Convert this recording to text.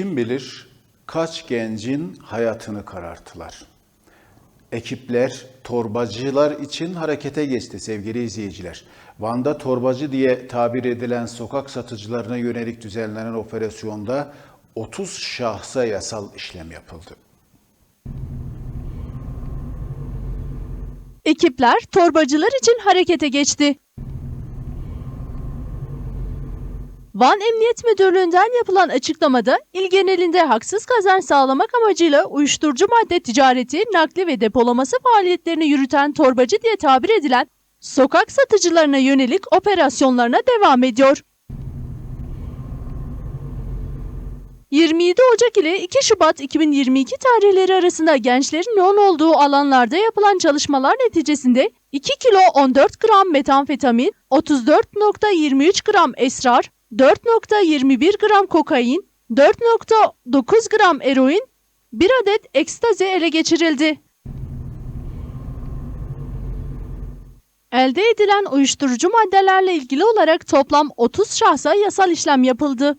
Kim bilir kaç gencin hayatını kararttılar. Ekipler torbacılar için harekete geçti sevgili izleyiciler. Van'da torbacı diye tabir edilen sokak satıcılarına yönelik düzenlenen operasyonda 30 şahsa yasal işlem yapıldı. Ekipler torbacılar için harekete geçti. Van Emniyet Müdürlüğü'nden yapılan açıklamada il genelinde haksız kazanç sağlamak amacıyla uyuşturucu madde ticareti, nakli ve depolaması faaliyetlerini yürüten torbacı diye tabir edilen sokak satıcılarına yönelik operasyonlarına devam ediyor. 27 Ocak ile 2 Şubat 2022 tarihleri arasında gençlerin yoğun olduğu alanlarda yapılan çalışmalar neticesinde 2 kilo 14 gram metamfetamin, 34.23 gram esrar, 4.21 gram kokain, 4.9 gram eroin, 1 adet ekstazi ele geçirildi. Elde edilen uyuşturucu maddelerle ilgili olarak toplam 30 şahsa yasal işlem yapıldı.